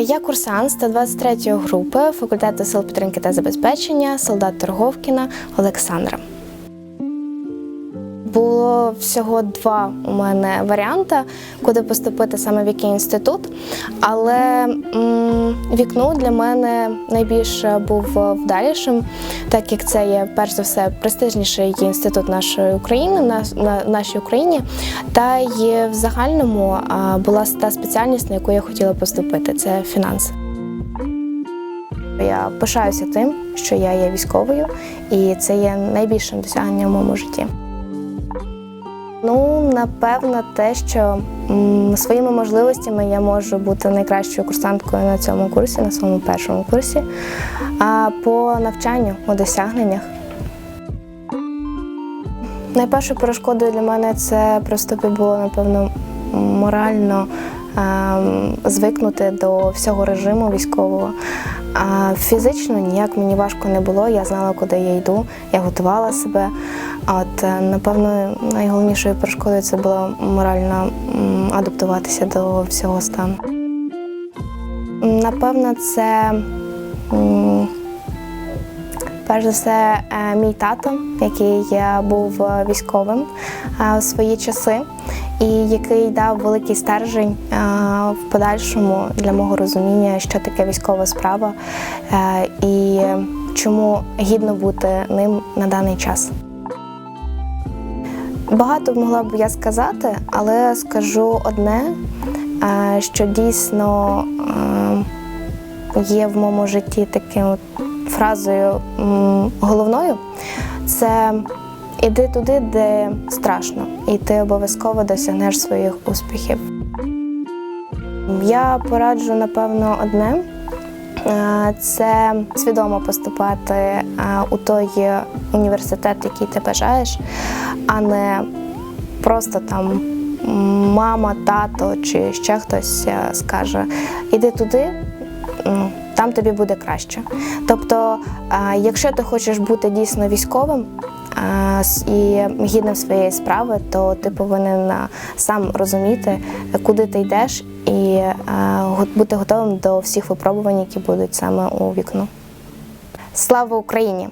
Я курсант 123 групи факультету сил підтримки та забезпечення, солдат Торговкіна Олександра. Було всього два у мене варіанти, куди поступити саме в який інститут. Але м, вікно для мене найбільш був вдалішим, так як це є перш за все престижніший інститут нашої України на, на нашій Україні. Та й в загальному а, була та спеціальність, на яку я хотіла поступити це фінанси. Я пишаюся тим, що я є військовою, і це є найбільшим досягненням в моєму житті. Ну, напевно, те, що м, своїми можливостями я можу бути найкращою курсанткою на цьому курсі, на своєму першому курсі. А по навчанню у досягненнях. Найпершою перешкодою для мене це при було, напевно, морально звикнути до всього режиму військового. А фізично ніяк мені важко не було, я знала, куди я йду, я готувала себе. От, е, напевно, найголовнішою перешкодою це було морально адаптуватися до всього стану. Напевно, це перш за все е, мій тато, який був військовим е, у свої часи, і який дав великий стержень е, в подальшому для мого розуміння, що таке військова справа е, і чому гідно бути ним на даний час. Багато могла б я сказати, але скажу одне, е, що дійсно є в моєму житті таким фразою головною. Це іди туди, де страшно, і ти обов'язково досягнеш своїх успіхів. Я пораджу, напевно, одне. Е, Це свідомо поступати е, у той університет, який ти бажаєш, а не просто там мама, тато чи ще хтось е, скаже: іди туди, ну, там тобі буде краще. Тобто, якщо ти хочеш бути дійсно військовим і гідним своєї справи, то ти повинен сам розуміти, куди ти йдеш, і бути готовим до всіх випробувань, які будуть саме у вікно. Слава Україні!